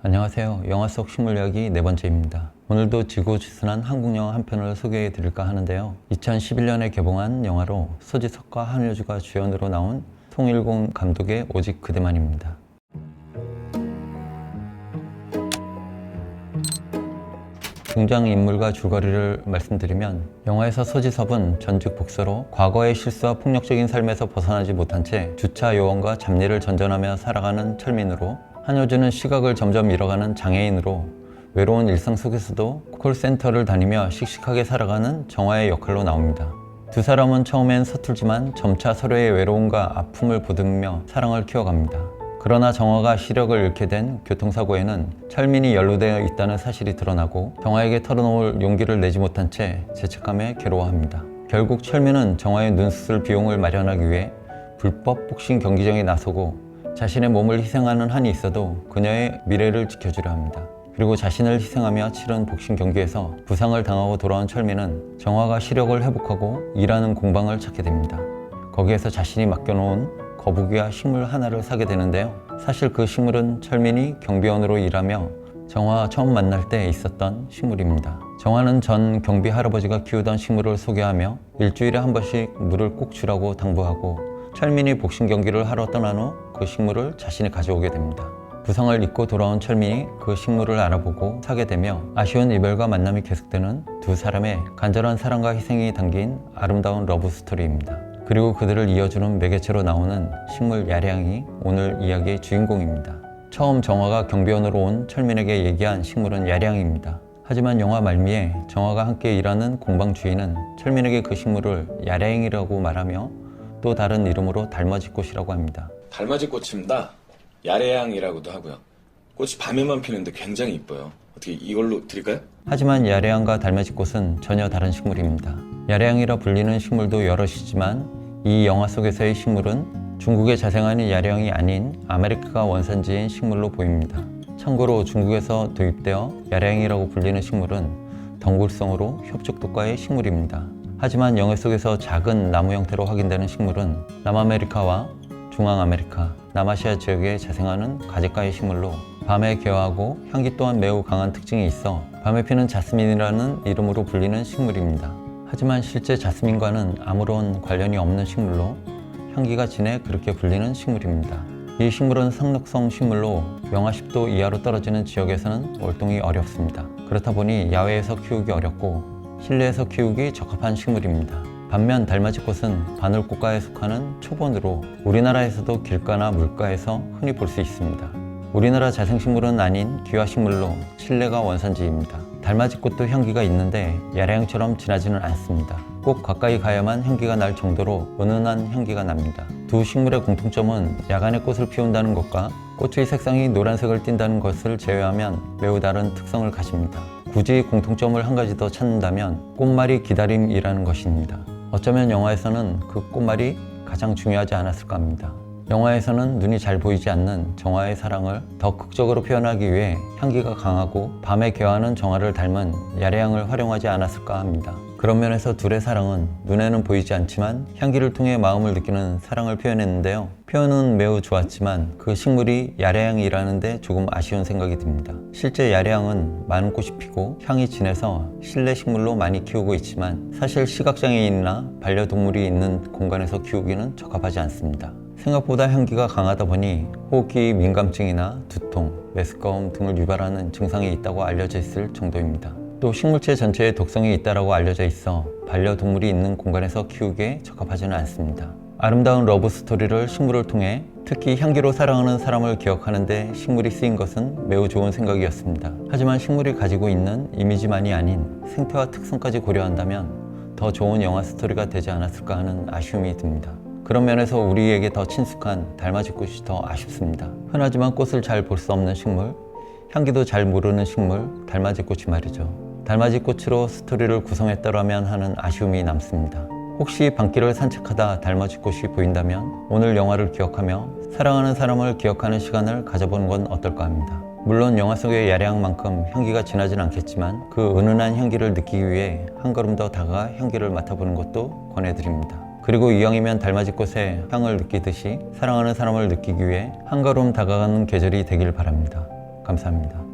안녕하세요. 영화 속 식물 이야기 네 번째입니다. 오늘도 지고지순한 한국 영화 한 편을 소개해 드릴까 하는데요. 2011년에 개봉한 영화로 소지섭과 한효주가 주연으로 나온 송일공 감독의 오직 그대만입니다. 등장인물과 줄거리를 말씀드리면 영화에서 소지섭은 전직 복서로 과거의 실수와 폭력적인 삶에서 벗어나지 못한 채 주차 요원과 잡일을 전전하며 살아가는 철민으로 한효주는 시각을 점점 잃어가는 장애인으로 외로운 일상 속에서도 콜센터를 다니며 씩씩하게 살아가는 정화의 역할로 나옵니다. 두 사람은 처음엔 서툴지만 점차 서로의 외로움과 아픔을 보듬으며 사랑을 키워갑니다. 그러나 정화가 시력을 잃게 된 교통사고에는 철민이 연루되어 있다는 사실이 드러나고 정화에게 털어놓을 용기를 내지 못한 채 죄책감에 괴로워합니다. 결국 철민은 정화의 눈수술 비용을 마련하기 위해 불법 복싱 경기장에 나서고 자신의 몸을 희생하는 한이 있어도 그녀의 미래를 지켜주려 합니다. 그리고 자신을 희생하며 치른 복싱 경기에서 부상을 당하고 돌아온 철민은 정화가 시력을 회복하고 일하는 공방을 찾게 됩니다. 거기에서 자신이 맡겨놓은 거북이와 식물 하나를 사게 되는데요. 사실 그 식물은 철민이 경비원으로 일하며 정화 처음 만날 때 있었던 식물입니다. 정화는 전 경비 할아버지가 키우던 식물을 소개하며 일주일에 한 번씩 물을 꼭 주라고 당부하고 철민이 복싱 경기를 하러 떠난 후 그 식물을 자신이 가져오게 됩니다. 부상을 입고 돌아온 철민이 그 식물을 알아보고 사게 되며 아쉬운 이별과 만남이 계속되는 두 사람의 간절한 사랑과 희생이 담긴 아름다운 러브 스토리입니다. 그리고 그들을 이어주는 매개체로 나오는 식물 야량이 오늘 이야기의 주인공입니다. 처음 정화가 경비원으로 온 철민에게 얘기한 식물은 야량입니다. 하지만 영화 말미에 정화가 함께 일하는 공방 주인은 철민에게 그 식물을 야량이라고 말하며 또 다른 이름으로 달맞이꽃이라고 합니다. 달맞이 꽃입니다. 야래양이라고도 하고요. 꽃이 밤에만 피는데 굉장히 이뻐요. 어떻게 이걸로 드릴까요? 하지만 야레양과 달맞이꽃은 전혀 다른 식물입니다. 야레양이라 불리는 식물도 여럿이지만 이 영화 속에서의 식물은 중국에 자생하는 야레양이 아닌 아메리카 원산지인 식물로 보입니다. 참고로 중국에서 도입되어 야레양이라고 불리는 식물은 덩굴성으로 협족독과의 식물입니다. 하지만 영화 속에서 작은 나무 형태로 확인되는 식물은 남아메리카와 중앙아메리카, 남아시아 지역에 자생하는 가지과의 식물로 밤에 개화하고 향기 또한 매우 강한 특징이 있어 밤에 피는 자스민이라는 이름으로 불리는 식물입니다. 하지만 실제 자스민과는 아무런 관련이 없는 식물로 향기가 진해 그렇게 불리는 식물입니다. 이 식물은 상록성 식물로 영하 10도 이하로 떨어지는 지역에서는 월동이 어렵습니다. 그렇다 보니 야외에서 키우기 어렵고 실내에서 키우기 적합한 식물입니다. 반면 달맞이꽃은 바늘꽃과에 속하는 초본으로 우리나라에서도 길가나 물가에서 흔히 볼 수 있습니다. 우리나라 자생식물은 아닌 기화식물로 칠레가 원산지입니다. 달맞이꽃도 향기가 있는데 야량처럼 진하지는 않습니다. 꼭 가까이 가야만 향기가 날 정도로 은은한 향기가 납니다. 두 식물의 공통점은 야간에 꽃을 피운다는 것과 꽃의 색상이 노란색을 띈다는 것을 제외하면 매우 다른 특성을 가집니다. 굳이 공통점을 한 가지 더 찾는다면 꽃말이 기다림이라는 것입니다. 어쩌면 영화에서는 그 꽃말이 가장 중요하지 않았을까 합니다. 영화에서는 눈이 잘 보이지 않는 정화의 사랑을 더 극적으로 표현하기 위해 향기가 강하고 밤에 개화하는 정화를 닮은 야래향을 활용하지 않았을까 합니다. 그런 면에서 둘의 사랑은 눈에는 보이지 않지만 향기를 통해 마음을 느끼는 사랑을 표현했는데요. 표현은 매우 좋았지만 그 식물이 야래향이라는데 조금 아쉬운 생각이 듭니다. 실제 야래향은 많은 꽃이 피고 향이 진해서 실내 식물로 많이 키우고 있지만 사실 시각장애인이나 반려동물이 있는 공간에서 키우기는 적합하지 않습니다. 생각보다 향기가 강하다 보니 호흡기 민감증이나 두통, 메스꺼움 등을 유발하는 증상이 있다고 알려져 있을 정도입니다. 또 식물체 전체에 독성이 있다고 알려져 있어 반려동물이 있는 공간에서 키우기에 적합하지는 않습니다. 아름다운 러브 스토리를 식물을 통해 특히 향기로 사랑하는 사람을 기억하는데 식물이 쓰인 것은 매우 좋은 생각이었습니다. 하지만 식물이 가지고 있는 이미지만이 아닌 생태와 특성까지 고려한다면 더 좋은 영화 스토리가 되지 않았을까 하는 아쉬움이 듭니다. 그런 면에서 우리에게 더 친숙한 달맞이꽃이 더 아쉽습니다. 흔하지만 꽃을 잘 볼 수 없는 식물, 향기도 잘 모르는 식물, 달맞이꽃이 말이죠. 달맞이 꽃으로 스토리를 구성했더라면 하는 아쉬움이 남습니다. 혹시 밤길을 산책하다 달맞이 꽃이 보인다면 오늘 영화를 기억하며 사랑하는 사람을 기억하는 시간을 가져보는 건 어떨까 합니다. 물론 영화 속의 야량만큼 향기가 진하진 않겠지만 그 은은한 향기를 느끼기 위해 한 걸음 더 다가가 향기를 맡아보는 것도 권해드립니다. 그리고 이왕이면 달맞이 꽃의 향을 느끼듯이 사랑하는 사람을 느끼기 위해 한 걸음 다가가는 계절이 되길 바랍니다. 감사합니다.